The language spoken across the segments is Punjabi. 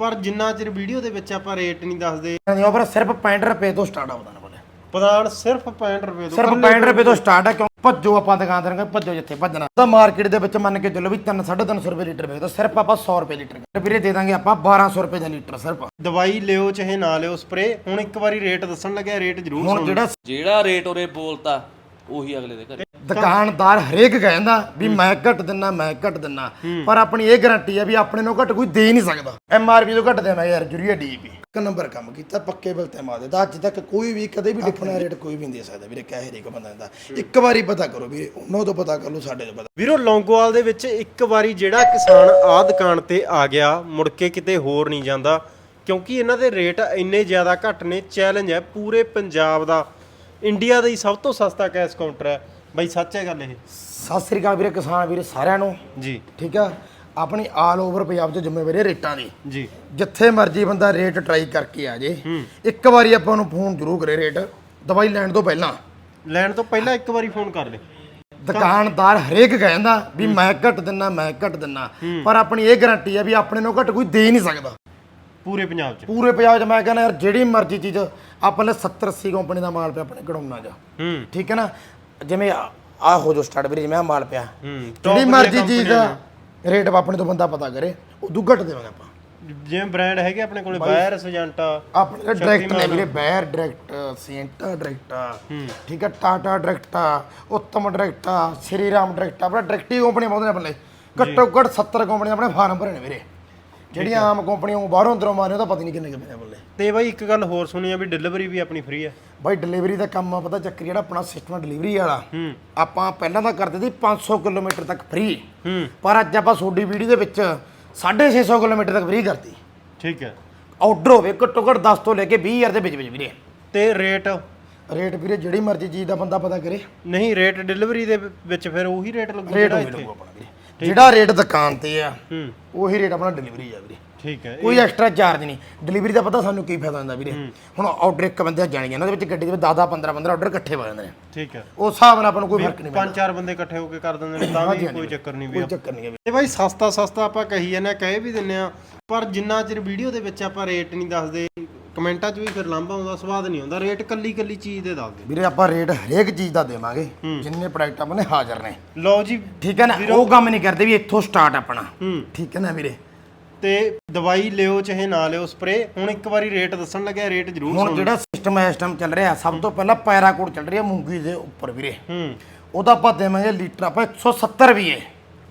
ਪਰ ਜਿੰਨਾ ਚਿਰ ਵੀਡੀਓ ਦੇ ਵਿੱਚ ਆਪਾਂ ਰੇਟ ਨਹੀਂ ਦੱਸਦੇ ਦੀ ਆਫਰ ਸਿਰਫ 65 ਰੁਪਏ ਤੋਂ ਸਟਾਰਟ ਆ ਬਤਾਨਾ ਬੋਲੇ ਪ੍ਰਧਾਨ ਸਿਰਫ 65 ਰੁਪਏ ਤੋਂ। ਸਿਰਫ 65 ਰੁਪਏ ਤੋਂ ਸਟਾਰਟ ਆ ਕਿਉਂ? ਭੱਜੋ ਆਪਾਂ ਦੁਕਾਨ ਤੇ ਭੱਜੋ ਜਿੱਥੇ ਭੱਜਣਾ। ਤਾਂ ਮਾਰਕੀਟ ਦੇ ਵਿੱਚ ਮੰਨ ਕੇ ਚੱਲੋ ਵੀ 3 350 ਰੁਪਏ ਲੀਟਰ ਵੇਚਦਾ ਸਿਰਫ ਆਪਾਂ 100 ਰੁਪਏ ਲੀਟਰ ਵੀਰੇ ਦੇ ਦਾਂਗੇ ਆਪਾਂ 1200 ਰੁਪਏ ਦਾ ਲੀਟਰ ਸਿਰਫ। ਦਵਾਈ ਲਿਓ ਚਾਹੇ ਨਾ ਲਿਓ ਸਪਰੇ ਹੁਣ ਇੱਕ ਵਾਰੀ ਰੇਟ ਦੱਸਣ ਲੱਗਿਆ ਰੇਟ ਜ਼ਰੂਰ ਹੁਣ ਸੁਣੋ ਜਿਹੜਾ ਜਿਹੜਾ ਰੇਟ ਉਰੇ ਬੋਲਤਾ ਉਹੀ ਅਗਲੇ ਦੇ ਘਰੇ। ਦੁਕਾਨਦਾਰ ਹਰੇਕ ਕਹਿੰਦਾ ਵੀ ਮੈਂ ਘੱਟ ਦਿੰਨਾ ਮੈਂ ਘੱਟ ਦਿੰਨਾ। ਪਰ ਆਪਣੀ ਇਹ ਗਾਰੰਟੀ ਹੈ ਵੀ ਆਪਣੇ ਨੂੰ ਘੱਟ ਕੋਈ ਦੇ ਹੀ ਨਹੀਂ ਸਕਦਾ। ਐਮ ਆਰ ਪੀ ਤੋਂ ਘੱਟ ਦੇਣਾ ਯਾਰ ਜੁਰੀਆ ਡੀਪੀ ਇੱਕ ਨੰਬਰ ਕੰਮ ਕੀਤਾ ਪੱਕੇ ਬਿਲ ਤੇ ਮਾਦੇ ਦਾ ਅੱਜ ਤੱਕ ਕੋਈ ਵੀ ਕਦੇ ਵੀ ਡਿਫਰੈਂਟ ਰੇਟ ਕੋਈ ਵੀ ਨਹੀਂ ਦੇ ਸਕਦਾ ਵੀਰੇ ਕਹਿ ਹਰੇਕ ਬੰਦਾ ਦਿੰਦਾ ਇੱਕ ਵਾਰੀ ਪਤਾ ਕਰੋ ਵੀਰੇ ਉਹਨਾਂ ਤੋਂ ਪਤਾ ਕਰ ਲਓ ਸਾਡੇ ਤੋਂ ਪਤਾ। ਵੀਰੋ ਲੌਂਗੋਵਾਲ ਦੇ ਵਿੱਚ ਇੱਕ ਵਾਰੀ ਜਿਹੜਾ ਕਿਸਾਨ ਆ ਦੁਕਾਨ ਤੇ ਆ ਗਿਆ ਮੁੜ ਕੇ ਕਿਤੇ ਹੋਰ ਨਹੀਂ ਜਾਂਦਾ ਕਿਉਂਕਿ ਇਹਨਾਂ ਦੇ ਰੇਟ ਇੰਨੇ ਜ਼ਿਆਦਾ ਘੱਟ ਨੇ ਚੈਲੰਜ ਹੈ ਪੂਰੇ ਪੰਜਾਬ ਦਾ। ਇੰਡੀਆ ਦਾ ਹੀ ਸਭ ਤੋਂ ਸਸਤਾ ਕੈਸ਼ ਕਾਊਂਟਰ ਹੈ। ਬਾਈ ਸੱਚ ਹੈ ਗੱਲ ਇਹ? ਸਤਿ ਸ੍ਰੀ ਅਕਾਲ ਵੀਰੇ ਕਿਸਾਨ ਵੀਰੇ ਸਾਰਿਆਂ ਨੂੰ। ਜੀ। ਠੀਕ ਆ? ਆਪਣੀ ਆਲ ਓਵਰ ਪੰਜਾਬ 'ਚ ਜ਼ਿੰਮੇਵਾਰੀ ਰੇਟਾਂ ਦੀ। ਜੀ। ਜਿੱਥੇ ਮਰਜ਼ੀ ਬੰਦਾ ਰੇਟ ਟਰਾਈ ਕਰਕੇ ਆ ਜੇ। ਇੱਕ ਵਾਰੀ ਆਪਾਂ ਨੂੰ ਫੋਨ ਜ਼ਰੂਰ ਕਰੇ ਰੇਟ। ਦਵਾਈ ਲੈਣ ਤੋਂ ਪਹਿਲਾਂ। ਲੈਣ ਤੋਂ ਪਹਿਲਾਂ ਇੱਕ ਵਾਰੀ ਫੋਨ ਕਰ ਲੈ। ਦੁਕਾਨਦਾਰ ਹਰੇਕ ਕਹਿੰਦਾ ਵੀ ਮੈਂ ਘੱਟ ਦਿੰਨਾ ਮੈਂ ਘੱਟ ਦਿੰਨਾ। ਪਰ ਆਪਣੀ ਇਹ ਗਾਰੰਟੀ ਹੈ ਵੀ ਆਪਣੇ ਨੂੰ ਘੱਟ ਕੋਈ ਦੇ ਹੀ ਨਹੀਂ ਸਕਦਾ। ਪੂਰੇ ਪੰਜਾਬ 'ਚ। ਪੂਰੇ ਪੰਜਾਬ 'ਚ ਮੈਂ ਕਹਿੰਦਾ ਯਾਰ ਜਿਹੜੀ ਮਰਜ਼ੀ ਚੀਜ਼ ਆਪਾਂ ਲੈ 70 80 ਕੰਪਨੀ ਦਾ ਮਾਲ ਪਿਆ ਆਪਣੇ ਕਢਾਉਣਾ ਜਾ। ਹੂੰ। ਠੀਕ ਹੈ ਨਾ? ਜਿਵੇਂ ਆ ਹੋ ਜੋ ਸਟਾਰਟ ਵੀਰੇ ਜਿਵੇਂ ਆਹ ਮਾਲ ਪਿਆ। ਹੂੰ ਜਿਹੜੀ ਮਰਜ਼ੀ ਚੀਜ਼ ਦਾ ਰੇਟ ਆਪਣੇ ਤੋਂ ਬੰਦਾ ਪਤਾ ਕਰੇ ਉਦੋਂ ਘੱਟ ਦੇਵਾਂਗੇ ਆਪਾਂ। ਜਿਵੇਂ ਬ੍ਰਾਂਡ ਹੈਗੇ ਆਪਣੇ ਕੋਲੇ ਬਾਇਰ ਸਜੰਟਾ ਆਪਣੇ ਕੋਲ ਡਾਇਰੈਕਟ ਨੇ ਵੀਰੇ ਬੈਰ ਡਾਇਰੈਕਟ ਸੀਐਂਟਾ ਡਾਇਰੈਕਟ ਠੀਕ ਹੈ Tata direct Uttam direct Shri Ram direct ਆਪਣਾ ਡਾਇਰੈਕਟ ਹੀ ਕੰਪਨੀ ਬਹੁਤ ਨੇ ਆਪਣੇ। ਘੱਟੋ ਘੱਟ 70 ਕੰਪਨੀਆਂ ਆਪਣੇ ਫਾਰਮ ਭਰੇ ਨੇ ਵੀਰੇ। ਜਿਹੜੀਆਂ ਆਮ ਕੰਪਨੀਆਂ ਉਹ ਬਾਹਰੋਂ ਅੰਦਰੋਂ ਮਾਰੇ ਉਹਦਾ ਪਤਾ ਨਹੀਂ ਕਿੰਨੇ ਕਿੰਨੇ ਬੱਲੇ। ਤੇ ਬਾਈ ਇੱਕ ਗੱਲ ਹੋਰ ਸੁਣੀ ਆ ਵੀ ਡਿਲੀਵਰੀ ਵੀ ਆਪਣੀ ਫ੍ਰੀ ਹੈ ਬਾਈ ਡਿਲੀਵਰੀ ਦਾ ਕੰਮ ਆ ਪਤਾ ਚੱਕਰ ਜਿਹੜਾ ਆਪਣਾ ਸਿਸਟਮ ਡਿਲੀਵਰੀ ਵਾਲਾ। ਆਪਾਂ ਪਹਿਲਾਂ ਤਾਂ ਕਰਦੇ ਸੀ 500 ਕਿਲੋਮੀਟਰ ਤੱਕ ਫ੍ਰੀ ਪਰ ਅੱਜ ਆਪਾਂ ਤੁਹਾਡੀ ਵੀਡੀਓ ਦੇ ਵਿੱਚ 650 ਕਿਲੋਮੀਟਰ ਤੱਕ ਫ੍ਰੀ ਕਰਤੀ। ਠੀਕ ਹੈ ਆਰਡਰ ਹੋਵੇ ਘੱਟੋ ਘੱਟ 10 ਤੋਂ ਲੈ ਕੇ 20000 ਦੇ ਵਿੱਚ ਵਿੱਚ ਵੀਰੇ। ਤੇ ਰੇਟ ਰੇਟ ਵੀਰੇ ਜਿਹੜੀ ਮਰਜ਼ੀ ਚੀਜ਼ ਦਾ ਬੰਦਾ ਪਤਾ ਕਰੇ। ਨਹੀਂ ਰੇਟ ਡਿਲੀਵਰੀ ਦੇ ਵਿੱਚ ਫਿਰ ਉਹੀ ਰੇਟ ਲੱਗੂ ਰੇਟ ਜਿਹੜਾ ਇੱਥੇ ਲੱਗੂ ਆਪਣਾ ਵੀਰੇ। ਜਿਹੜਾ ਰੇਟ ਦੁਕਾਨ ਤੇ ਆ ਹੂੰ। ਉਹੀ ਰੇਟ ਆਪਣਾ ਡਿਲੀਵਰੀ ਆ ਵੀਰੇ। ਠੀਕ ਹੈ ਕੋਈ ਐਕਸਟਰਾ ਚਾਰਜ ਨਹੀਂ। ਡਿਲੀਵਰੀ ਦਾ ਪਤਾ ਸਾਨੂੰ ਕੀ ਫਾਇਦਾ ਹੁੰਦਾ ਵੀਰੇ। ਹੁਣ ਆਰਡਰ ਇੱਕ ਬੰਦੇ ਜਾਣੀ ਜਾਂਦਾ ਉਹਦੇ ਵਿੱਚ ਗੱਡੀ ਦੇ ਵਿੱਚ 10 10 15 15 ਆਰਡਰ ਇਕੱਠੇ ਹੋ ਜਾਂਦੇ ਨੇ। ਠੀਕ ਹੈ। ਉਸ ਹਿਸਾਬ ਨਾਲ ਆਪਾਂ ਨੂੰ ਕੋਈ ਫ਼ਰਕ ਨਹੀਂ ਪੰਜ ਚਾਰ ਬੰਦੇ ਇਕੱਠੇ ਹੋ ਕੇ ਕਰ ਦਿੰਦੇ ਨੇ ਤਾਂ ਵੀ ਕੋਈ ਚੱਕਰ ਨਹੀਂ ਵੀ ਕੋਈ ਚੱਕਰ ਨਹੀਂ ਹੈ ਤੇ ਬਾਈ ਸਸਤਾ ਸਸਤਾ ਆਪਾਂ ਕਹੀ ਜਾਂਦੇ ਆ ਕਹਿ ਵੀ ਦਿੰਨੇ ਆ ਪਰ ਜਿੰਨਾ ਚਿਰ ਵੀਡੀਓ ਦੇ ਵਿੱਚ ਆਪਾਂ ਰੇਟ ਨਹੀਂ ਦੱਸਦੇ ਕਮੈਂਟਾਂ 'ਚ ਵੀ ਫਿਰ ਲਾਂਭਾ ਆਉਂਦਾ ਸਵਾਦ ਨਹੀਂ ਆਉਂਦਾ ਰੇਟ ਕੱਲੀ ਕੱਲੀ ਚੀਜ਼ ਦੇ ਦੱਸਦੇ। ਵੀਰੇ ਆਪਾਂ ਰੇਟ ਹਰੇਕ ਚੀਜ਼ ਦਾ ਦੇਵਾਂਗੇ ਜਿੰਨੇ ਪ੍ਰੋਡਕਟ ਆਪਣੇ ਹਾਜ਼ਰ ਨੇ। ਲਓ ਜੀ ਠੀਕ ਹੈ ਨਾ? ਉਹ ਕੰਮ ਨਹੀਂ ਕਰਦੇ ਵੀ ਇੱਥੋਂ ਸਟਾਰਟ ਆਪਣਾ। ਹੂੰ। ਠੀਕ ਹੈ ਨਾ ਵੀਰੇ? ਤੇ ਦਵਾਈ ਲਿਓ ਚਾਹੇ ਨਾ ਲਿਓ ਸਪਰੇ ਹੁਣ ਇੱਕ ਵਾਰੀ ਰੇਟ ਦੱਸਣ ਲੱਗਿਆ ਰੇਟ ਜ਼ਰੂਰ ਹੁਣ ਸੁਣੋ ਜਿਹੜਾ ਸਿਸਟਮ ਇਸ ਟਾਈਮ ਚੱਲ ਰਿਹਾ ਸਭ ਤੋਂ ਪਹਿਲਾਂ ਪੈਰਾਕੋਡ ਚੱਲ ਰਹੀ ਮੂੰਗੀ ਦੇ ਉੱਪਰ ਵੀਰੇ। ਹੂੰ। ਉਹਦਾ ਆਪਾਂ ਦੇਵਾਂਗੇ ਲੀਟਰ ਆਪਾਂ 170 ਰੁਪਏ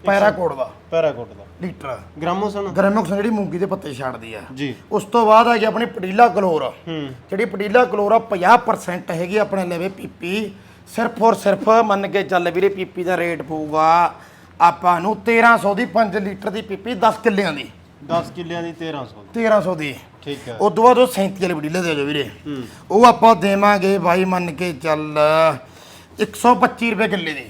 ਪੈਰਾਕੋਡ ਦਾ। ਪੈਰਾਕੋਟ ਦਾ। ਲੀਟਰ। ਗ੍ਰਾਮੋਸਨ ਗ੍ਰੈਮੋਕਸ ਜਿਹੜੀ ਮੂੰਗੀ ਦੇ ਪੱਤੇ ਛੱਡਦੀ ਆ। ਜੀ। ਉਸ ਤੋਂ ਬਾਅਦ ਆ ਗਈ ਆਪਣੀ ਪਟੀਲਾ ਕਲੋਰ। ਹੂੰ। ਜਿਹੜੀ ਪਟੀਲਾ ਕਲੋਰ ਆ 50% ਹੈਗੀ ਆਪਣੇ ਲਵੇ ਪੀਪੀ ਸਿਰਫ ਔਰ ਸਿਰਫ ਮੰਨ ਕੇ ਚੱਲ ਵੀਰੇ ਪੀਪੀ ਦਾ ਰੇਟ ਪਊਗਾ ਆਪਾਂ ਨੂੰ 1300 ਦੀ 5 ਲੀਟਰ ਦੀ ਪੀਪੀ 10 ਕਿੱਲਿਆਂ ਦੀ। 10 ਕਿੱਲਿਆਂ ਦੀ 1300 ਦੀ। 1300 ਦੀ। ਠੀਕ ਹੈ। ਉਸ ਤੋਂ ਬਾਅਦ ਉਹ 37 ਵਾਲੇ ਪਟੀਲੇ ਦੇ ਜੋ ਵੀਰੇ। ਹੂੰ। ਉਹ ਆਪਾਂ ਦੇਵਾਂਗੇ ਬਾਈ ਮੰਨ ਕੇ ਚੱਲ 125 ਰੁਪਏ ਕਿੱਲੇ ਦੀ।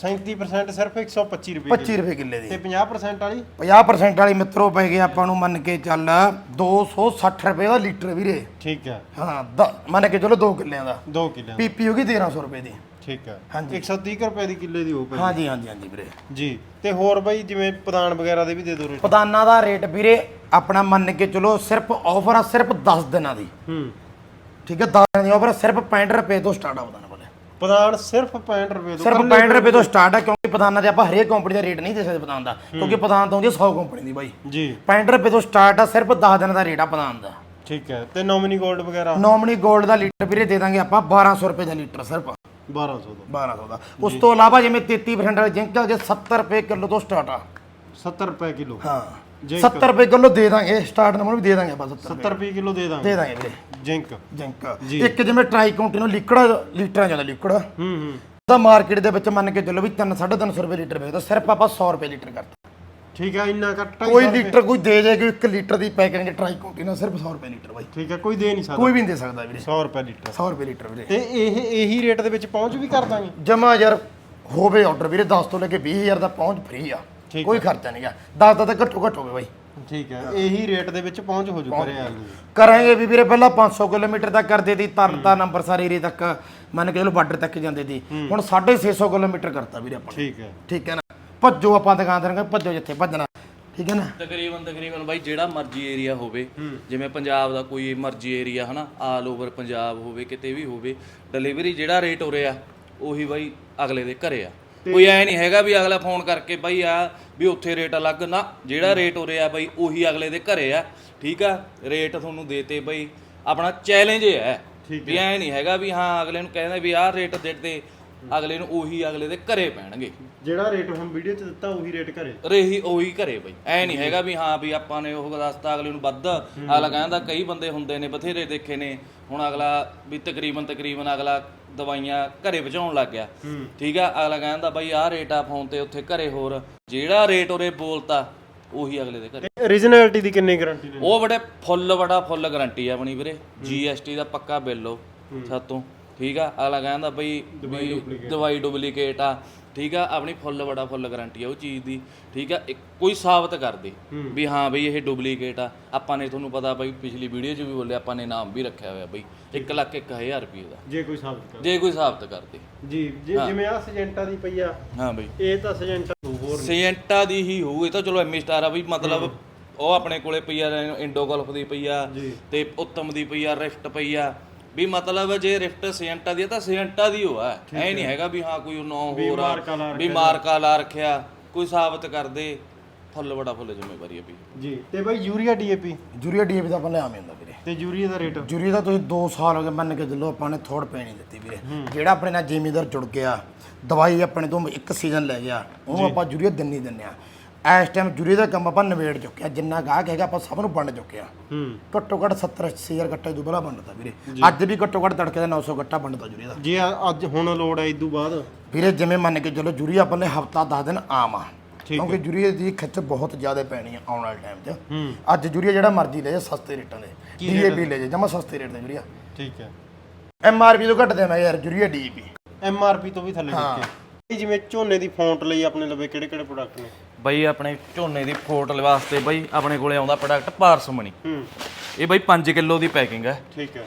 37% ਸਿਰਫ 125 ਰੁਪਏ 25 ਰੁਪਏ ਕਿੱਲੇ ਦੀ। ਤੇ 50% ਵਾਲੀ? 50% ਵਾਲੀ ਮਿੱਤਰੋ ਪੈ ਗਏ ਆਪਾਂ ਨੂੰ ਮੰਨ ਕੇ ਚੱਲ 260 ਰੁਪਏ ਦਾ ਲੀਟਰ ਵੀਰੇ। ਠੀਕ ਹੈ ਹਾਂ ਦ- ਮੰਨ ਕੇ ਚਲੋ 2 ਕਿੱਲਿਆਂ ਦਾ। 2 ਕਿੱਲਿਆਂ ਦੀ। ਪੀਪੀ ਹੋ ਗਈ 1300 ਰੁਪਏ ਦੀ। ਠੀਕ ਹੈ ਹਾਂਜੀ। 130 ਕੁ ਰੁਪਏ ਦੀ ਕਿੱਲੇ ਦੀ ਹੋ ਪਈ ਹਾਂਜੀ ਹਾਂਜੀ ਹਾਂਜੀ ਵੀਰੇ। ਜੀ। ਤੇ ਹੋਰ ਬਾਈ ਜਿਵੇਂ ਪ੍ਰਦਾਨ ਵਗੈਰਾ ਦੇ ਵੀ ਦੇ ਦਿਓ ਰੇਟ। ਪਦਾਨਾ ਦਾ ਰੇਟ ਵੀਰੇ ਆਪਣਾ ਮੰਨ ਕੇ ਚਲੋ ਸਿਰਫ ਆਫਰ ਆ ਸਿਰਫ 10 ਦਿਨਾਂ ਦੀ। ਹੂੰ। ਠੀਕ ਹੈ 10 ਦਿਨਾਂ ਦੀ ਆਫਰ ਸਿਰਫ 65 ਰੁਪਏ ਤੋਂ ਸਟਾਰਟ ਆ ਪਦਾਨਾ। ਬੋਲੇ ਪ੍ਰਦਾਨ ਸਿਰਫ 65 ਰੁਪਏ ਤੋਂ ਸਿਰਫ 65 ਰੁਪਏ ਤੋਂ ਸਟਾਰਟ ਆ ਕਿਉਂਕਿ ਪਦਾਨਾ ਤੇ ਆਪਾਂ ਹਰੇਕ ਕੰਪਨੀ ਦਾ ਰੇਟ ਨਹੀਂ ਦੇ ਸਕਦੇ ਪਦਾਨ ਦਾ ਕਿਉਂਕਿ ਪਦਾਨ ਤੋਂ ਹੁੰਦੀ 100 ਕੰਪਨੀ ਦੀ ਬਾਈ। ਜੀ। 65 ਰੁਪਏ ਤੋਂ ਸਟਾਰਟ ਆ ਸਿਰਫ 10 ਦਿਨਾਂ ਦਾ ਰੇਟ ਆ ਪਦਾਨ ਦਾ। ਠੀਕ ਹੈ ਤੇ ਨੋਮਿਨੀ 골ਡ ਵਗੈਰਾ? ਨੋਮਨੀ 골ਡ ਦਾ ਲੀਟਰ ਵੀਰੇ ਦੇ ਦਾਂਗੇ ਆਪਾਂ 1200 ਰੁਪਏ ਦਾ ਲੀਟਰ ਸਿਰਫ। 1200 ਦਾ। 1200 ਦਾ। ਉਸ ਤੋਂ ਇਲਾਵਾ ਜਿਵੇਂ 33% ਵਾਲੇ ਜਿੰਕ ਜੇ 70 ਰੁਪਏ ਕਿਲੋ ਤੋਂ ਸਟਾਰਟ ਆ। 70 ਰੁਪਏ ਕਿਲੋ। ਹਾਂ। 70 ਰੁਪਏ ਕਿਲੋ ਦੇ ਦਾਂਗੇ ਸਟਾਰਟ ਨੰਬਰ ਵੀ ਦੇ ਦਾਂਗੇ ਆਪਾਂ 70 70 ਰੁਪਏ ਕਿਲੋ ਦੇ ਦਾਂਗੇ। ਦੇ ਦਾਂਗੇ ਵੀਰੇ। ਜਿੰਕ ਜਿੰਕ ਜੀ। ਇੱਕ ਜਿਵੇਂ ਟਰਾਈ ਕੰਟੀਨਿਊ ਲਿਕਵਿਡ ਲੀਟਰਾਂ ਜਾਂਦਾ ਲਿਕਵਿਡ ਹੂੰ ਹੂੰ। ਤਾਂ ਮਾਰਕੀਟ ਦੇ ਵਿੱਚ ਮੰਨ ਕੇ ਚੱਲੋ ਵੀ 3 350 ਰੁਪਏ ਲੀਟਰ ਵੇਚਦਾ ਸਿਰਫ ਆਪਾਂ 100 ਰੁਪਏ ਲੀਟਰ ਕਰਤਾ। ਠੀਕ ਹੈ ਇੰਨਾ ਘੱਟ ਕੋਈ ਲੀਟਰ ਕੋਈ ਦੇ ਜੇ ਕੋਈ 1 ਲੀਟਰ ਦੀ ਪੈਕਿੰਗ ਟਰਾਈ ਕੰਟੀਨਿਊ ਸਿਰਫ 100 ਰੁਪਏ ਲੀਟਰ ਬਾਈ। ਠੀਕ ਹੈ ਕੋਈ ਦੇ ਨਹੀਂ ਸਕਦਾ। ਕੋਈ ਵੀ ਨਹੀਂ ਦੇ ਸਕਦਾ ਵੀਰੇ। 100 ਰੁਪਏ ਲੀਟਰ। 100 ਰੁਪਏ ਲੀਟਰ ਵੀਰੇ। ਤੇ ਇਹ ਇਹੀ ਰੇਟ ਦੇ ਵਿੱਚ ਪਹੁੰਚ ਵੀ ਕਰ ਦਾਂਗੇ ਜਮਾ ਯਾਰ ਹੋਵੇ ਆਰਡਰ ਵੀਰੇ 10 ਤੋਂ ਲੈ ਕੇ 20000 ਦਾ ਪਹੁੰਚ ਫ੍ਰੀ ਆ। ਠੀਕ ਕੋਈ ਖਰਚਾ ਨਹੀਂਗਾ 10 ਦਾ ਤਾਂ ਘੱਟੋ ਘੱਟ ਹੋਵੇ ਬਾਈ। ਠੀਕ ਹੈ ਇਹੀ ਰੇਟ ਦੇ ਵਿੱਚ ਪਹੁੰਚ ਹੋ ਜੂ ਕਰੇ ਆ ਕਰਾਂਗੇ ਵੀ ਵੀਰੇ ਪਹਿਲਾਂ 500 ਕਿਲੋਮੀਟਰ ਤੱਕ ਕਰਦੇ ਸੀ ਤਰਨਤਾ ਨੰਬਰਸਰ ਏਰੀਏ ਤੱਕ ਮੰਨ ਕੇ ਚਲੋ ਬਾਰਡਰ ਤੱਕ ਜਾਂਦੇ ਸੀ ਹੁਣ 650 ਕਿਲੋਮੀਟਰ ਕਰਤਾ ਵੀਰੇ ਆਪਾਂ। ਠੀਕ ਹੈ। ਠੀਕ ਹੈ ਨਾ? ਭੱਜੋ ਆਪਾਂ ਦੁਕਾਨ ਤੇ ਭੱਜੋ ਜਿੱਥੇ ਭੱਜਣਾ। ਠੀਕ ਹੈ ਨਾ? ਤਕਰੀਬਨ ਤਕਰੀਬਨ ਬਾਈ ਜਿਹੜਾ ਮਰਜ਼ੀ ਏਰੀਆ ਹੋਵੇ ਜਿਵੇਂ ਪੰਜਾਬ ਦਾ ਕੋਈ ਮਰਜ਼ੀ ਏਰੀਆ ਹਨਾ ਆਲ ਓਵਰ ਪੰਜਾਬ ਹੋਵੇ ਕਿਤੇ ਵੀ ਹੋਵੇ ਡਿਲੀਵਰੀ ਜਿਹੜਾ ਰੇਟ ਹੋ ਰਿਹਾ ਉਹੀ ਬਾਈ ਅਗਲੇ ਦੇ ਘਰੇ ਆ। ਕੋਈ ਐ ਨਹੀਂ ਹੈਗਾ ਵੀ ਅਗਲਾ ਫੋਨ ਕਰਕੇ ਬਾਈ ਆ ਵੀ ਉੱਥੇ ਰੇਟ ਅਲੱਗ ਨਾ ਜਿਹੜਾ ਰੇਟ ਹੋ ਰਿਹਾ ਬਾਈ ਉਹੀ ਅਗਲੇ ਦੇ ਘਰੇ ਆ ਠੀਕ ਆ? ਰੇਟ ਤੁਹਾਨੂੰ ਦੇਤੇ ਬਾਈ ਆਪਣਾ ਚੈਲੰਜ ਹੈ ਵੀ ਐ ਨਹੀਂ ਹੈਗਾ ਵੀ ਹਾਂ ਅਗਲੇ ਨੂੰ ਕਹਿੰਦਾ ਵੀ ਆਹ ਰੇਟ ਦਿੱਤੇ ਅਗਲੇ ਨੂੰ ਉਹੀ ਅਗਲੇ ਦੇ ਘਰੇ ਪੈਣਗੇ। ਜਿਹੜਾ ਰੇਟ ਹੁਣ ਵੀਡੀਓ 'ਚ ਦਿੱਤਾ ਉਹੀ ਰੇਟ ਘਰੇ। ਰਹੀ ਉਹੀ ਘਰੇ ਬਈ। ਐ ਨਹੀਂ ਹੈਗਾ ਵੀ ਹਾਂ ਵੀ ਆਪਾਂ ਨੇ ਉਹ ਦੱਸਤਾ ਅਗਲੇ ਨੂੰ ਵੱਧ। ਅਗਲਾ ਕਹਿੰਦਾ ਕਈ ਬੰਦੇ ਹੁੰਦੇ ਨੇ ਬਥੇਰੇ ਦੇਖੇ ਨੇ। ਹੁਣ ਅਗਲਾ ਵੀ ਤਕਰੀਬਨ ਤਕਰੀਬਨ ਅਗਲਾ ਦਵਾਈਆਂ ਘਰੇ ਪਹੁੰਚਾਉਣ ਲੱਗ ਗਿਆ। ਠੀਕ ਆ ਅਗਲਾ ਕਹਿੰਦਾ ਬਈ ਆਹ ਰੇਟ ਆ ਫੋਨ ਤੇ ਉੱਥੇ ਘਰੇ ਹੋਰ। ਜਿਹੜਾ ਰੇਟ ਉਰੇ ਬੋਲਤਾ ਉਹੀ ਅਗਲੇ ਦੇ ਘਰੇ। originality ਦੀ ਕਿੰਨੀ ਗਾਰੰਟੀ ਨੇ? ਉਹ ਬੜੇ ਫੁੱਲ ਬੜਾ ਫੁੱਲ ਗਾਰੰਟੀ ਆ ਆਪਣੀ ਵੀਰੇ। ਜੀਐਸਟੀ ਦਾ ਪੱਕਾ ਬਿੱਲ ਉਹ ਸਾਤੋਂ। ਠੀਕ ਆ ਅਗਲਾ ਕਹਿੰਦਾ ਬਈ ਵੀ ਦਵਾਈ ਡੁਪਲੀਕੇਟ ਆ। ਠੀਕ ਆ ਆਪਣੀ ਫੁੱਲ ਬੜਾ ਫੁੱਲ ਗਾਰੰਟੀ ਆ ਉਹ ਚੀਜ਼ ਦੀ ਠੀਕ ਆ ਇੱਕ ਕੋਈ ਸਾਬਤ ਕਰ ਦੇ ਵੀ ਹਾਂ ਬਈ ਇਹ ਡੁਪਲੀਕੇਟ ਆ। ਆਪਾਂ ਨੇ ਤੁਹਾਨੂੰ ਪਤਾ ਬਈ ਪਿਛਲੀ ਵੀਡੀਓ 'ਚ ਵੀ ਬੋਲਿਆ ਆਪਾਂ ਨੇ ਨਾਮ ਵੀ ਰੱਖਿਆ ਹੋਇਆ ਬਈ 1 ਲੱਖ 1000 ਰੁਪਏ ਦਾ। ਜੇ ਕੋਈ ਸਾਬਤ ਕਰ ਜੇ ਕੋਈ ਸਾਬਤ ਕਰ ਦੇ। ਜੀ ਜੇ ਜਿਵੇਂ ਆ ਸਜੈਂਟਾ ਦੀ ਪਈ ਆ ਹਾਂ ਬਈ। ਇਹ ਤਾਂ ਸਜੈਂਟਾ ਹੋਰ ਸੀਐਂਟਾ ਦੀ ਹੀ ਹੋਊ ਇਹ ਤਾਂ ਚਲੋ ਐਮੀ ਸਟਾਰ ਆ ਵੀ ਮਤਲਬ ਉਹ ਆਪਣੇ ਕੋਲੇ ਪਈ ਆ ਇੰਡੋ ਗੋਲਫ ਦੀ ਪਈ ਆ ਤੇ ਉੱਤਮ ਦੀ ਪਈ ਆ ਰਿਫਟ ਪਈ ਆ। ਵੀ ਮਤਲਬ ਜੇ ਰਿਫਟ ਸੀਐਂਟਾ ਦੀ ਤਾਂ ਸੀਐਂਟਾ ਦੀ ਹੋ ਆ। ਐ ਨਹੀਂ ਹੈਗਾ ਵੀ ਹਾਂ ਕੋਈ ਨੌ ਹੋਰ ਆ। ਲਾ ਵੀ ਮਾਰਕਾ ਲਾ ਰੱਖਿਆ ਕੋਈ ਸਾਬਤ ਕਰ ਦੇ। ਫੁੱਲ ਬੜਾ ਫੁੱਲ ਜ਼ਿੰਮੇਵਾਰੀ ਆ ਵੀ। ਜੀ ਤੇ ਬਾਈ ਯੂਰੀਆ ਡੀਏਪੀ ਜੂਰੀਆ ਡੀਏਪੀ ਦਾ ਆਪਾਂ ਲਿਆਵੇਂ ਹੁੰਦਾ ਵੀਰੇ। ਤੇ ਯੂਰੀਆ ਦਾ ਰੇਟ? ਜੂਰੀ ਦਾ ਤੁਸੀਂ 2 ਸਾਲ ਹੋ ਗਏ ਮੰਨ ਕੇ ਚੱਲੋ ਆਪਾਂ ਨੇ ਥੋੜ ਪੈਣੀ ਦਿੱਤੀ ਵੀਰੇ। ਜਿਹੜਾ ਆਪਣੇ ਨਾਲ ਜ਼ਿਮੀਦਾਰ ਜੁੜ ਗਿਆ ਦਵਾਈ ਆਪਣੇ ਤੋਂ ਇੱਕ ਸੀਜ਼ਨ ਲੈ ਗਿਆ ਉਹਨੂੰ ਆਪਾਂ ਜੂਰੀਆ ਦਿੰਨੀ ਦਿੰਨੇ ਆ। ਇਸ ਟਾਈਮ ਜੂਰੀ ਦਾ ਕੰਮ ਆਪਾਂ ਨਵੇੜ ਚੁੱਕਿਆ ਜਿੰਨਾ ਗਾਹਕ ਹੈਗਾ ਆਪਾਂ ਸਭ ਨੂੰ ਵੰਡ ਚੁੱਕਿਆ ਹੂੰ। ਘੱਟੋ ਘੱਟ 70 ਹਜ਼ਾਰ ਗੱਟਾ ਦੁਬਲਾ ਵੰਡਦਾ ਵੀਰੇ। ਅੱਜ ਵੀ ਘੱਟੋ ਘੱਟ ਤੜਕੇ ਦਾ 900 ਗੱਟਾ ਵੰਡਦਾ ਜੂਰੀ ਦਾ। ਜੇ ਆ- ਅੱਜ ਹੁਣ ਲੋੜ ਹੈ ਇਦੋਂ ਬਾਅਦ? ਵੀਰੇ ਜਿਵੇਂ ਮੰਨ ਕੇ ਚੱਲੋ ਜੂਰੀ ਆਪਾਂ ਨੇ ਹਫਤਾ 10 ਦਿਨ ਆਮ ਆ। ਕਿਉਂਕਿ ਜੂਰੀ ਦੀ ਖਿੱਚ ਬਹੁਤ ਜ਼ਿਆਦਾ ਪੈਣੀ ਆ ਆਉਣ ਵਾਲੇ ਟਾਈਮ 'ਚ। ਅੱਜ ਜੂਰੀਆ ਜਿਹੜਾ ਮਰਜ਼ੀ ਲੈ ਜਾ ਸਸਤੇ ਰੇਟਾਂ ਦੇ। ਡੀਏਪੀ ਲੈ ਜਾ ਜਮਾ ਸਸਤੇ ਰੇਟ ਦੇ ਜੂਰੀਆ ਠੀਕ ਹੈ। ਐਮਆਰਪੀ ਤੋਂ ਘੱਟ ਦੇਣਾ ਯਾਰ ਜੂਰੀਆ ਡੀਏਪੀ ਐਮਆਰਪੀ ਤੋਂ ਵੀ ਥੱਲੇ ਦਿੱਤੇ ਜਿਵੇਂ ਝੋਨੇ ਦੀ ਫੌਂਟ ਲਈ ਆਪਣੇ ਲਵੇ ਕਿਹੜੇ ਕਿਹੜੇ ਪ੍ਰੋਡਕਟ ਨੇ? ਬਈ ਆਪਣੇ ਝੋਨੇ ਦੀ ਫੋਟੋ ਵਾਸਤੇ ਬਈ ਆਪਣੇ ਕੋਲੇ ਆਉਂਦਾ ਪ੍ਰੋਡਕਟ ਪਾਰਸਮਣੀ ਹੂੰ। ਇਹ ਬਈ 5 ਕਿਲੋ ਦੀ ਪੈਕਿੰਗ ਹੈ। ਠੀਕ ਹੈ।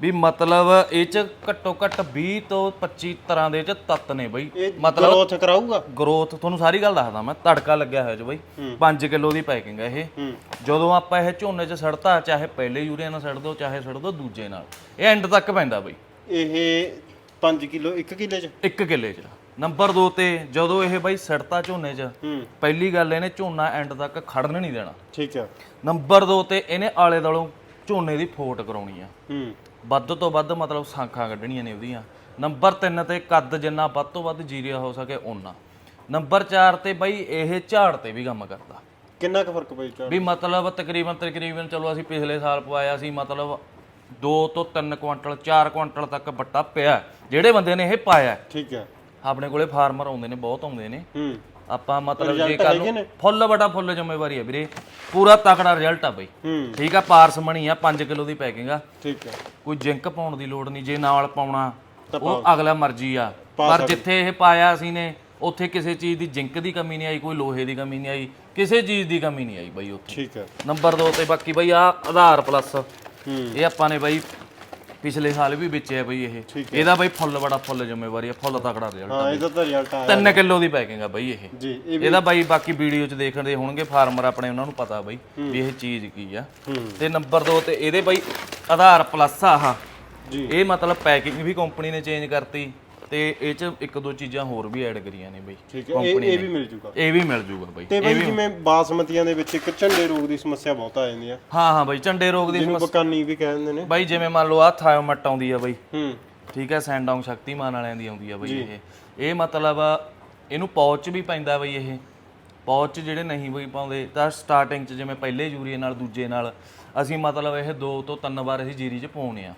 ਵੀ ਮਤਲਬ ਇਹ ਚ ਘੱਟੋ ਘੱਟ 20 ਤੋਂ 25 ਤਰ੍ਹਾਂ ਦੇ ਚ ਤੱਤ ਨੇ ਬਈ। ਮਤਲਬ ਗਰੋਥ ਕਰਾਊਗਾ? ਗਰੋਥ ਤੁਹਾਨੂੰ ਸਾਰੀ ਗੱਲ ਦੱਸਦਾ ਮੈਂ ਤੜਕਾ ਲੱਗਿਆ ਹੋਇਆ ਜੀ ਬਈ। 5 ਕਿਲੋ ਦੀ ਪੈਕਿੰਗ ਹੈ ਇਹ। ਜਦੋਂ ਆਪਾਂ ਇਹ ਝੋਨੇ 'ਚ ਸੜਤਾ ਚਾਹੇ ਪਹਿਲੇ ਯੂਰੀਆ ਨਾਲ ਸੜ ਦੋ ਚਾਹੇ ਸੜ ਦੋ ਦੂਜੇ ਨਾਲ। ਇਹ ਐਂਡ ਤੱਕ ਪੈਂਦਾ ਬਈ। ਇਹ 5 ਕਿਲੋ 1 ਕਿਲੇ ਚ? 1 ਕਿੱਲੇ 'ਚ। ਨੰਬਰ 2 ਤੇ ਜਦੋਂ ਇਹ ਬਈ ਸੜਤਾ ਝੋਨੇ 'ਚ ਪਹਿਲੀ ਗੱਲ ਇਹਨੇ ਝੋਨਾ ਐਂਡ ਤੱਕ ਖੜਨ ਨਹੀਂ ਦੇਣਾ। ਠੀਕ ਹੈ ਨੰਬਰ 2 ਤੇ ਇਹਨੇ ਆਲੇ ਦਾਲੋਂ ਝੋਨੇ ਦੀ ਫੋਟ ਕਰਾਉਣੀ ਆ। ਹੂੰ। ਵੱਧ ਤੋਂ ਵੱਧ ਮਤਲਬ ਸਾਂਖਾਂ ਕੱਢਣੀਆਂ ਨੇ ਉਹਦੀਆਂ। ਨੰਬਰ 3 ਤੇ ਕੱਦ ਜਿੰਨਾ ਵੱਧ ਤੋਂ ਵੱਧ ਜੀਰਿਆ ਹੋ ਸਕੇ ਓਨਾ। ਨੰਬਰ 4 ਤੇ ਬਈ ਇਹ ਝਾੜ ਤੇ ਵੀ ਕੰਮ ਕਰਦਾ। ਕਿੰਨਾ ਕੁ ਫ਼ਰਕ ਪਈ ਚਾਰ ਵੀ ਮਤਲਬ ਤਕਰੀਬਨ ਤਕਰੀਬਨ ਚਲੋ ਅਸੀਂ ਪਿਛਲੇ ਸਾਲ ਪਵਾਇਆ ਸੀ ਮਤਲਬ 2 ਤੋਂ 3 ਕੁਇੰਟਲ 4 ਕੁਇੰਟਲ ਤੱਕ ਬੱਟਾ ਪਿਆ। ਜਿਹੜੇ ਬੰਦੇ ਨੇ ਇਹ ਪਾਇਆ। ਠੀਕ ਹੈ ਆਪਣੇ ਕੋਲੇ ਫਾਰਮਰ ਆਉਂਦੇ ਨੇ ਬਹੁਤ ਆਉਂਦੇ ਨੇ। ਹੂੰ। ਆਪਾਂ ਮਤਲਬ ਜੇ ਕੱਲ ਨੇ? ਫੁੱਲ ਬੜਾ ਫੁੱਲ ਜ਼ਿੰਮੇਵਾਰੀ ਹੈ ਵੀਰੇ। ਪੂਰਾ ਤਕੜਾ ਰਿਜ਼ਲਟ ਆ ਬਈ। ਠੀਕ ਆ ਪਾਰਸ ਮਣੀ ਆ 5 ਕਿਲੋ ਦੀ ਪੈਕਿੰਗ ਆ। ਠੀਕ ਹੈ ਕੋਈ ਜਿੰਕ ਪਾਉਣ ਦੀ ਲੋੜ ਨਹੀਂ ਜੇ ਨਾਲ ਪਾਉਣਾ ਉਹ ਅਗਲਾ ਮਰਜ਼ੀ ਆ। ਪਰ ਜਿੱਥੇ ਇਹ ਪਾਇਆ ਅਸੀਂ ਨੇ ਉੱਥੇ ਕਿਸੇ ਚੀਜ਼ ਦੀ ਜਿੰਕ ਦੀ ਕਮੀ ਨਹੀਂ ਆਈ ਕੋਈ ਲੋਹੇ ਦੀ ਕਮੀ ਨਹੀਂ ਆਈ ਕਿਸੇ ਚੀਜ਼ ਦੀ ਕਮੀ ਨਹੀਂ ਆਈ ਬਈ ਉੱਥੇ। ਠੀਕ ਹੈ ਨੰਬਰ 2 ਤੇ ਬਾਕੀ ਬਈ ਆ ਆਧਾਰ ਪਲੱਸ ਇਹ ਆਪਾਂ ਨੇ ਬਈ ਪਿਛਲੇ ਸਾਲ ਵੀ ਵੇਚਿਆ ਬਈ ਇਹ। ਇਹਦਾ ਬਈ ਫੁੱਲ ਬੜਾ ਫੁੱਲ ਜ਼ਿੰਮੇਵਾਰੀ ਆ ਫੁੱਲ ਤਕੜਾ ਰਿਜ਼ਲਟ ਹਾਂ ਇਹਦਾ ਤਾਂ ਰਿਜ਼ਲਟ ਆਇਆ। 3 ਕਿਲੋ ਦੀ ਪੈਕਿੰਗ ਆ ਬਈ ਇਹ। ਜੀ ਇਹਦਾ ਬਾਈ ਬਾਕੀ ਵੀਡੀਓ 'ਚ ਦੇਖਦੇ ਹੋਣਗੇ ਫਾਰਮਰ ਆਪਣੇ ਉਹਨਾਂ ਨੂੰ ਪਤਾ ਬਈ ਵੀ ਇਹ ਚੀਜ਼ ਕੀ ਆ। ਤੇ ਨੰਬਰ 2 ਤੇ ਇਹਦੇ ਬਾਈ ਆਧਾਰ ਪਲੱਸ ਆਹ। ਜੀ। ਇਹ ਮਤਲਬ ਪੈਕਿੰਗ ਵੀ ਕੰਪਨੀ ਨੇ ਚੇਂਜ ਕਰਤੀ। ਤੇ ਇਹ 'ਚ ਇੱਕ ਦੋ ਚੀਜ਼ਾਂ ਹੋਰ ਵੀ ਐਡ ਕਰੀਆਂ ਨੇ ਬਈ। ਠੀਕ ਹੈ ਇਹ ਇਹ ਵੀ ਮਿਲ ਜੂਗਾ। ਇਹ ਵੀ ਮਿਲ ਜੂਗਾ ਬਈ। ਤੇ ਬਈ ਜਿਵੇਂ ਬਾਸਮਤੀਆਂ ਦੇ ਵਿੱਚ ਇੱਕ ਝੰਡੇ ਰੋਗ ਦੀ ਸਮੱਸਿਆ ਬਹੁਤ ਆ ਜਾਂਦੀ ਆ। ਹਾਂ ਹਾਂ ਬਈ ਝੰਡੇ ਰੋਗ ਦੀ ਜਿਹਨੂੰ ਬਕਾਨੀ ਵੀ ਕਹਿ ਦਿੰਦੇ ਨੇ। ਬਾਈ ਜਿਵੇਂ ਮੰਨ ਲਓ ਆ ਥਾਇਓਮਟ ਆਉਂਦੀ ਆ ਬਈ। ਹੂੰ। ਠੀਕ ਹੈ ਸੈਂਡੌਂਗ ਸ਼ਕਤੀਮਾਨ ਵਾਲਿਆਂ ਦੀ ਆਉਂਦੀ ਆ ਬਈ ਇਹ। ਇਹ ਮਤਲਬ ਇਹਨੂੰ ਪੌਚ ਵੀ ਪੈਂਦਾ ਬਈ ਇਹ। ਪੌਚ ਜਿਹੜੇ ਨਹੀਂ ਬਈ ਪਾਉਂਦੇ ਤਾਂ ਸਟਾਰਟਿੰਗ 'ਚ ਜਿਵੇਂ ਪਹਿਲੇ ਯੂਰੀਏ ਨਾਲ ਦੂਜੇ ਨਾਲ ਅਸੀਂ ਮਤਲਬ ਇਹ ਦੋ ਤੋਂ ਤਿੰਨ ਵਾਰ ਅਸੀਂ ਜੀਰੀ 'ਚ ਪਾਉਣੇ ਆ।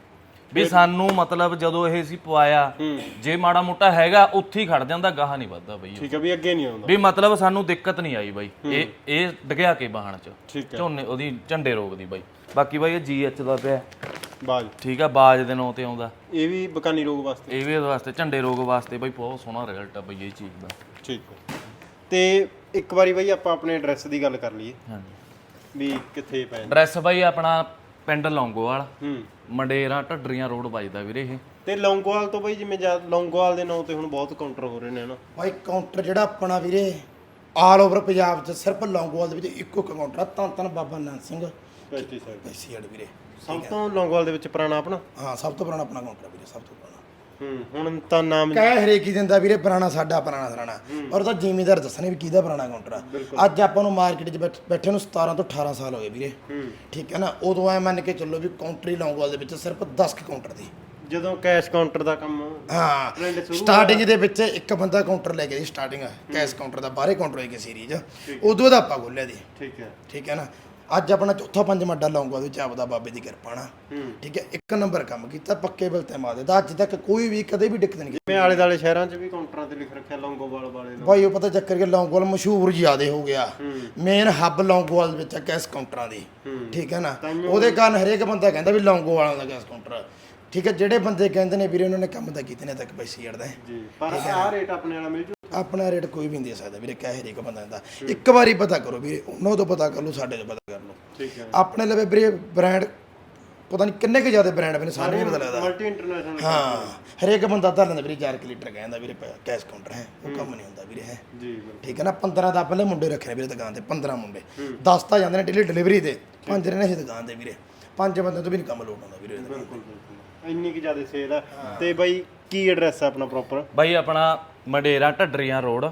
ਵੀ ਸਾਨੂੰ ਮਤਲਬ ਜਦੋਂ ਇਹ ਅਸੀਂ ਪਵਾਇਆ ਜੇ ਮਾੜਾ ਮੋਟਾ ਹੈਗਾ ਉੱਥੇ ਹੀ ਖੜ ਜਾਂਦਾ ਗਾਹ ਨਹੀਂ ਵੱਧਦਾ ਬਈ। ਠੀਕ ਹੈ ਵੀ ਅੱਗੇ ਨਹੀਂ ਆਉਂਦਾ। ਵੀ ਮਤਲਬ ਸਾਨੂੰ ਦਿੱਕਤ ਨਹੀਂ ਆਈ ਬਈ। ਇਹ ਇਹ ਡਗਿਆ ਕੇ ਬਾਹਣ 'ਚ। ਝੋਨੇ ਉਹਦੀ ਝੰਡੇ ਰੋਗ ਦੀ ਬਈ। ਬਾਕੀ ਬਈ ਇਹ ਜੀਐਚ ਦਾ ਪਿਆ। ਬਾਜ। ਠੀਕ ਆ ਬਾਜ ਦੇ ਨਾਂ ਤੇ ਆਉਂਦਾ। ਇਹ ਵੀ ਬਕਾਨੀ ਰੋਗ ਵਾਸਤੇ। ਇਹ ਵੀ ਉਹਦੇ ਵਾਸਤੇ ਝੰਡੇ ਰੋਗ ਵਾਸਤੇ ਬਈ ਬਹੁਤ ਸੋਹਣਾ ਰਿਜ਼ਲਟ ਆ ਬਈ ਇਹ ਚੀਜ਼ ਦਾ। ਠੀਕ ਹੈ। ਤੇ ਇੱਕ ਵਾਰੀ ਬਈ ਆਪਾਂ ਆਪਣੇ ਐਡਰੈਸ ਦੀ ਗੱਲ ਕਰ ਲਈਏ। ਹਾਂਜੀ। ਵੀ ਕਿੱਥੇ ਨੇ? ਐਡਰੈਸ ਬਈ ਆਪਣਾ ਪਿੰਡ ਲੌਂਗੋਵਾਲ। ਹੂੰ। ਮੰਡੇਰਾਂ ਢੱਡਰੀਆਂ ਰੋਡ ਵੱਜਦਾ ਵੀਰੇ ਇਹ। ਤੇ ਲੌਂਗੋਵਾਲ ਤੋਂ ਬਈ ਜਿਵੇਂ ਜਦ ਲੌਂਗੋਵਾਲ ਦੇ ਨਾਂ ਤੇ ਹੁਣ ਬਹੁਤ ਕਾਊਂਟਰ ਹੋ ਰਹੇ ਨੇ ਹਨਾ। ਭਾਈ ਕਾਊਂਟਰ ਜਿਹੜਾ ਆਪਣਾ ਵੀਰੇ ਆਲ ਓਵਰ ਪੰਜਾਬ 'ਚ ਸਿਰਫ ਲੌਂਗੋਵਾਲ ਦੇ ਵਿੱਚ ਇੱਕੋ ਇੱਕ ਕਾਊਂਟਰ ਆ ਤਾਂ ਤਾਂ ਬਾਬਾ ਨਾਨਕ ਸਿੰਘ। ਪੈਸਟੀਸਾਈਡ ਪੈਸੀਅਡ ਵੀਰੇ ਸਭ ਤੋਂ ਲੌਂਗੋਵਾਲ ਦੇ ਵਿੱਚ ਪੁਰਾਣਾ ਆਪਣਾ? ਹਾਂ ਸਭ ਤੋਂ ਪੁਰਾਣਾ ਆਪਣਾ ਕਾਊਂਟਰ ਆ ਵੀਰੇ ਸਭ ਤੋਂ ਪੁਰਾਣਾ। ਹੂੰ ਹੁਣ ਤਾਂ ਨਾਮ ਕਹਿ ਹਰੇਕ ਦਿੰਦਾ ਵੀਰੇ ਪੁਰਾਣਾ ਸਾਡਾ ਪੁਰਾਣਾ ਸਰਾਣਾ। ਔਰ ਤਾਂ ਜ਼ਿਮੀਦਾਰ ਦੱਸਣੇ ਵੀ ਕਿਹਦਾ ਪੁਰਾਣਾ ਕਾਊਂਟਰ ਆ। ਅੱਜ ਆਪਾਂ ਨੂੰ ਮਾਰਕੀਟ 'ਚ ਬੈਠ- ਬੈਠੇ ਨੂੰ 17 ਤੋਂ 18 ਸਾਲ ਹੋ ਗਏ ਵੀਰੇ। ਠੀਕ ਹੈ ਨਾ? ਉਦੋਂ ਐ ਮੰਨ ਕੇ ਚੱਲੋ ਵੀ ਕਾਊਂਟਰੀ ਲੌਂਗੋਵਾਲ ਦੇ ਵਿੱਚ ਸਿਰਫ 10 ਕੁ ਕਾਊਂਟਰ ਸੀ। ਜਦੋਂ ਕੈਸ਼ ਕਾਊਂਟਰ ਦਾ ਕੰਮ ਹਾਂ। ਸ਼ੁਰੂ ਸਟਾਰਟਿੰਗ ਦੇ ਵਿੱਚ ਇੱਕ ਬੰਦਾ ਕਾਊਂਟਰ ਲੈ ਕੇ ਸੀ ਸਟਾਰਟਿੰਗ ਕੈਸ਼ ਕਾਊਂਟਰ ਦਾ ਬਾਹਰੇ ਕਾਊਂਟਰ ਹੋਏ ਕਿ ਸੀਰੀਜ਼ ਉਦੋਂ ਦਾ ਆਪਾਂ ਖੋਲਿਆ ਦੀ ਠੀਕ ਹੈ। ਠੀਕ ਹੈ ਨਾ? ਅੱਜ ਆਪਣਾ ਚੌਥਾ ਪੰਜ ਮੱਡਾ ਲਾਉਂਗਾ ਉਹਦੇ ਚ ਆਪਦਾ ਬਾਬੇ ਦੀ ਕਿਰਪਾ ਨਾਲ। ਠੀਕ ਹੈ? ਇੱਕ ਨੰਬਰ ਕੰਮ ਕੀਤਾ ਪੱਕੇ ਬਿਲ ਤੇ ਮਾਦੇ ਦਾ ਅੱਜ ਤੱਕ ਕੋਈ ਵੀ ਕਦੇ ਵੀ ਦਿੱਕਤ ਨਹੀਂ ਮੈਂ ਆਲੇ ਦਾਲੇ ਸ਼ਹਿਰਾਂ 'ਚ ਵੀ ਕਾਊਂਟਰਾਂ ਤੇ ਲਿਖ ਰੱਖਿਆ ਲੌਂਗੋਵਾਲ ਵਾਲੇ ਲੋਕ ਭਾਈ ਉਹ ਪਤਾ ਚੱਕਰ ਕਿ ਲੌਂਗੋਵਾਲ ਮਸ਼ਹੂਰ ਜ਼ਿਆਦੇ ਹੋ ਗਿਆ। ਮੇਨ ਹੱਬ ਲੌਂਗੋਵਾਲ ਵਿੱਚ ਹੈ ਕੈਸ ਕਾਊਂਟਰਾਂ ਦੀ। ਠੀਕ ਹੈ ਨਾ? ਉਹਦੇ ਕਾਰਨ ਹਰੇਕ ਬੰਦਾ ਕਹਿੰਦਾ ਵੀ ਲੌਂਗੋਵਾਲਾਂ ਦਾ ਕੈਸ ਕਾਊਂਟਰ। ਠੀਕ ਹੈ? ਜਿਹੜੇ ਬੰਦੇ ਕਹਿੰਦੇ ਨੇ ਵੀਰੇ ਉਹਨਾਂ ਨੇ ਕੰਮ ਤਾਂ ਕੀਤੇ ਨੇ ਤੱਕ ਪੈਸੇ ਜੜਦਾ ਜੀ। ਪਰ ਆਹ ਰੇਟ ਆਪਣੇ ਵਾਲਾ ਮਿਲ ਜੂ। ਆਪਣਾ ਰੇਟ ਕੋਈ ਵੀ ਨਹੀਂ ਦੇ ਸਕਦਾ ਵੀਰੇ ਕਹਿ ਹਰੇਕ ਬੰਦਾ ਦਾ ਇੱਕ ਵਾਰੀ ਪਤਾ ਕਰੋ ਵੀਰੇ ਉਹਨਾਂ ਤੋਂ ਪਤਾ ਕਰ ਲਓ ਸਾਡੇ ਤੋਂ ਪਤਾ ਕਰ ਲਓ। ਠੀਕ ਹੈ। ਆਪਣੇ ਲਵੇ ਵੀਰੇ ਬ੍ਰਾਂਡ ਪਤਾ ਨਹੀਂ ਕਿੰਨੇ ਕੁ ਜ਼ਿਆਦਾ ਬ੍ਰਾਂਡ ਬਣੇ ਸਾਨੂੰ ਨਹੀਂ ਪਤਾ ਲੱਗਦਾ। ਮਲਟੀ ਇੰਟਰਨੈਸ਼ਨਲ ਹਾਂ ਹਰੇਕ ਬੰਦਾ ਧਰ ਲੈਂਦਾ ਵੀਰੇ 4 ਲੀਟਰ ਕਹਿੰਦਾ ਵੀਰੇ ਕੈਸ਼ ਕਾਊਂਟਰ ਹੈ ਉਹ ਕੰਮ ਨਹੀਂ ਹੁੰਦਾ ਵੀਰੇ ਹੈ। ਜੀ ਬਿਲਕੁਲ। ਠੀਕ ਹੈ ਨਾ 15 ਦਾ ਪਹਿਲੇ ਮੁੰਡੇ ਰੱਖੇ ਨੇ ਵੀਰੇ ਦੁਕਾਨ ਤੇ 15 ਮੁੰਡੇ। 10 ਤਾਂ ਜਾਂਦੇ ਨੇ ਡੇਲੀ ਡਿਲੀਵਰੀ ਤੇ ਪੰਜ ਰਹਿੰਦੇ ਸੀ ਦੁਕਾਨ ਤੇ ਵੀਰੇ। ਪੰਜ ਬੰਦੇ ਤੋਂ ਵੀ ਨਹੀਂ ਕੰਮ ਲੋਟ ਆਉਂਦਾ ਵੀਰੇ ਇਹਦਾ। ਬਿਲਕੁਲ ਬਿਲਕੁਲ। ਇੰਨੀ ਕਿ ਜ਼ਿਆਦਾ ਸੇਲ ਆ। ਤੇ ਬਾਈ ਕੀ ਐਡਰੈਸ ਆ ਆਪਣਾ ਪ੍ਰੋਪਰ ਬਾਈ ਆਪਣਾ ਮੰਡੇਰਾ ਢੱਡਰੀਆਂ ਰੋਡ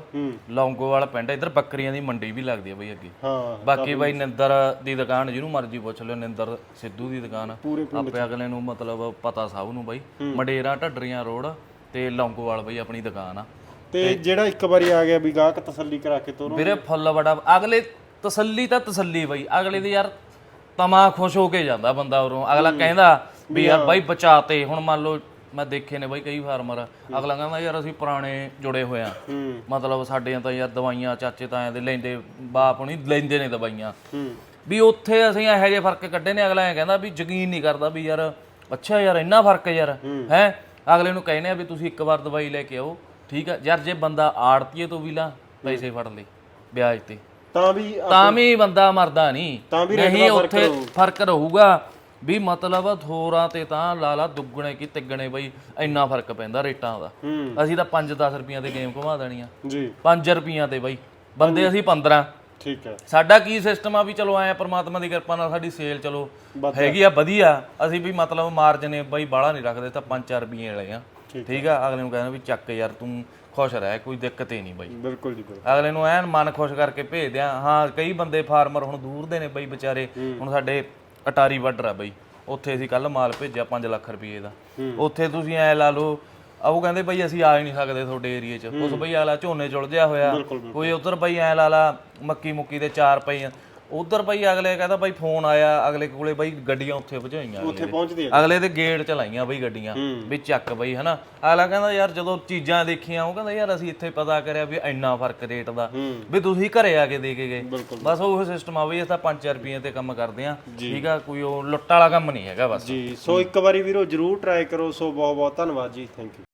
ਲੌਂਗੋਵਾਲ ਪਿੰਡ ਇੱਧਰ ਬੱਕਰੀਆਂ ਦੀ ਮੰਡੀ ਵੀ ਲੱਗਦੀ ਹੈ ਬਾਈ ਅੱਗੇ। ਹਾਂ ਬਾਕੀ ਬਾਈ ਨਿੰਦਰ ਦੀ ਦੁਕਾਨ ਜਿਹਨੂੰ ਮਰਜ਼ੀ ਪੁੱਛ ਲਿਓ ਨਿੰਦਰ ਸਿੱਧੂ ਦੀ ਦੁਕਾਨ। ਆਪੇ ਅਗਲੇ ਨੂੰ ਮਤਲਬ ਪਤਾ ਸਭ ਨੂੰ ਬਾਈ। ਮੰਡੇਰਾ ਢੱਡਰੀਆਂ ਰੋਡ ਤੇ ਲੌਂਗੋਵਾਲ ਬਾਈ ਆਪਣੀ ਦੁਕਾਨ ਆ। ਤੇ ਜਿਹੜਾ ਇੱਕ ਵਾਰੀ ਆ ਗਿਆ ਵੀ ਗਾਹਕ ਤਸੱਲੀ ਕਰਾ ਕੇ ਤੋਰੋ। ਵੀਰੇ ਫੁੱਲ ਬੜਾ ਅਗਲੇ ਤਸੱਲੀ ਤਾਂ ਤਸੱਲੀ ਬਾਈ। ਅਗਲੇ ਦੀ ਯਾਰ ਤਮਾ ਖੁਸ਼ ਹੋ ਕੇ ਜਾਂਦਾ ਬੰਦਾ ਉਰੋਂ। ਅਗਲਾ ਕਹਿੰਦਾ ਵੀ ਯਾਰ ਬਾਈ ਬਚਾਤੇ। ਹੁਣ ਮੰਨ ਲਓ ਮੈਂ ਦੇਖੇ ਨੇ ਬਾਈ ਕਈ ਫਾਰਮਰ ਅਗਲਾ ਕਹਿੰਦਾ ਯਾਰ ਅਸੀਂ ਪੁਰਾਣੇ ਜੁੜੇ ਹੋਏ ਆ। ਮਤਲਬ ਸਾਡੇ ਤਾਂ ਯਾਰ ਦਵਾਈਆਂ ਚਾਚੇ ਤਾਇਆਂ ਦੇ ਲੈਂਦੇ ਬਾਪ ਨਹੀਂ ਲੈਂਦੇ ਨੇ ਦਵਾਈਆਂ। ਵੀ ਉੱਥੇ ਅਸੀਂ ਇਹੋ ਜਿਹੇ ਫ਼ਰਕ ਕੱਢੇ ਨੇ ਅਗਲਾ ਐ ਕਹਿੰਦਾ ਵੀ ਯਕੀਨ ਨਹੀਂ ਕਰਦਾ ਵੀ ਯਾਰ ਅੱਛਾ ਯਾਰ ਇੰਨਾ ਫ਼ਰਕ ਹੈ ਯਾਰ। ਹੈ। ਅਗਲੇ ਨੂੰ ਕਹਿੰਦੇ ਆ ਵੀ ਤੁਸੀਂ ਇੱਕ ਵਾਰ ਦਵਾਈ ਲੈ ਕੇ ਆਓ ਠੀਕ ਆ? ਯਾਰ ਜੇ ਬੰਦਾ ਆੜਤੀਏ ਤੋਂ ਵੀ ਲਾ ਪੈਸੇ ਫੜ ਲੇ ਵਿਆਜ ਤੇ। ਤਾਂ ਵੀ ਤਾਂ ਵੀ ਬੰਦਾ ਮਰਦਾ ਨਹੀਂ। ਤਾਂ ਵੀ ਰੇਟ ਨਹੀਂ ਉੱਥੇ ਫ਼ਰਕ ਰਹੂਗਾ। ਵੀ ਮਤਲਬ ਥੋਰਾਂ ਤੇ ਤਾਂ ਲਾਲਾ ਦੁੱਗਣੇ ਕੀ ਤਿੱਗਣੇ ਬਈ ਇੰਨਾ ਫ਼ਰਕ ਪੈਂਦਾ ਰੇਟਾਂ ਦਾ। ਅਸੀਂ ਤਾਂ 5-10 ਰੁਪਈਆਂ ਦੇ ਗੇਮ ਘੁਮਾ ਦੇਣੀ ਆ ਜੀ। 5 ਰੁਪਈਆਂ ਤੇ ਬਈ ਬੰਦੇ ਅਸੀਂ 15 ਠੀਕ ਹੈ। ਸਾਡਾ ਕੀ ਸਿਸਟਮ ਆ ਵੀ ਚਲੋ ਐ ਪ੍ਰਮਾਤਮਾ ਦੀ ਕਿਰਪਾ ਨਾਲ ਸਾਡੀ ਸੇਲ ਚਲੋ ਹੈਗੀ ਆ ਵਧੀਆ। ਅਸੀਂ ਵੀ ਮਤਲਬ ਮਾਰਜਨ ਬਈ ਬਾਹਲਾ ਨਹੀਂ ਰੱਖਦੇ ਤਾਂ 5-4 ਰੁਪਈਏ ਵਾਲੇ ਆ। ਠੀਕ ਆ ਅਗਲੇ ਨੂੰ ਕਹਿੰਦਾ ਵੀ ਚੱਕ ਯਾਰ ਤੂੰ ਖੁਸ਼ ਰਹਿ ਕੋਈ ਦਿੱਕਤ ਹੀ ਨਹੀਂ ਬਈ। ਬਿਲਕੁਲ ਜੀ ਬਿਲਕੁਲ। ਅਗਲੇ ਨੂੰ ਐਨ ਮਨ ਖੁਸ਼ ਕਰਕੇ ਭੇਜਦੇ ਆ ਹਾਂ ਕਈ ਬੰਦੇ ਫਾਰਮਰ ਹੁਣ ਦੂਰ ਦੇ ਨੇ ਬਈ ਵਿਚਾਰੇ ਹੁਣ ਸਾਡੇ ਅਟਾਰੀ ਬਾਰਡਰ ਆ ਬਈ। ਉੱਥੇ ਅਸੀਂ ਕੱਲ ਮਾਲ ਭੇਜਿਆ 5 ਲੱਖ ਰੁਪਏ ਦਾ। ਉੱਥੇ ਤੁਸੀਂ ਐ ਲਾ ਲਓ ਆ ਉਹ ਕਹਿੰਦੇ ਬਈ ਅਸੀਂ ਆ ਹੀ ਨਹੀਂ ਸਕਦੇ ਤੁਹਾਡੇ ਏਰੀਏ 'ਚ। ਉਸ ਬਈ ਆਲਾ ਝੋਨੇ ਚੁਲਜਿਆ ਹੋਇਆ। ਕੋਈ ਉਧਰ ਬਈ ਐ ਲਾ ਲਾ ਮੱਕੀ ਮੁੱਕੀ ਦੇ ਚਾਰ ਪਈ ਉਧਰ ਬਈ ਅਗਲੇ ਕਹਿੰਦਾ ਬਈ ਫੋਨ ਆਇਆ ਅਗਲੇ ਕੋਲੇ ਬਈ ਗੱਡੀਆਂ ਉੱਥੇ ਭਜਾਈਆਂ ਉੱਥੇ ਪਹੁੰਚਦੀ ਹੈ ਅਗਲੇ ਦੇ ਗੇਟ ਚ ਲਾਈਆਂ ਬਈ ਗੱਡੀਆਂ ਵੀ ਚੱਕ ਬਈ ਹਨਾ। ਅਗਲਾ ਕਹਿੰਦਾ ਯਾਰ ਜਦੋਂ ਚੀਜ਼ਾਂ ਦੇਖੀਆਂ ਉਹ ਕਹਿੰਦਾ ਯਾਰ ਅਸੀਂ ਇੱਥੇ ਪਤਾ ਕਰਿਆ ਵੀ ਇੰਨਾ ਫ਼ਰਕ ਰੇਟ ਦਾ ਵੀ ਤੁਸੀਂ ਘਰੇ ਆ ਕੇ ਦੇ ਕੇ ਗਏ। ਬਸ ਉਹ ਸਿਸਟਮ ਆ ਬਈ ਅਸੀਂ ਤਾਂ 5 ਰੁਪਏ ਤੇ ਕੰਮ ਕਰਦੇ ਆ ਠੀਕ ਆ ਕੋਈ ਉਹ ਲੁੱਟ ਵਾਲਾ ਕੰਮ ਨਹੀਂ ਹੈਗਾ ਬਸ। ਜੀ ਸੋ ਇੱਕ ਵਾਰੀ ਵੀਰੋ ਜਰੂਰ ਟਰਾਈ ਕਰੋ ਸੋ ਬਹੁਤ ਬਹੁਤ ਧੰਨਵਾਦ ਜੀ ਥੈਂਕ ਯੂ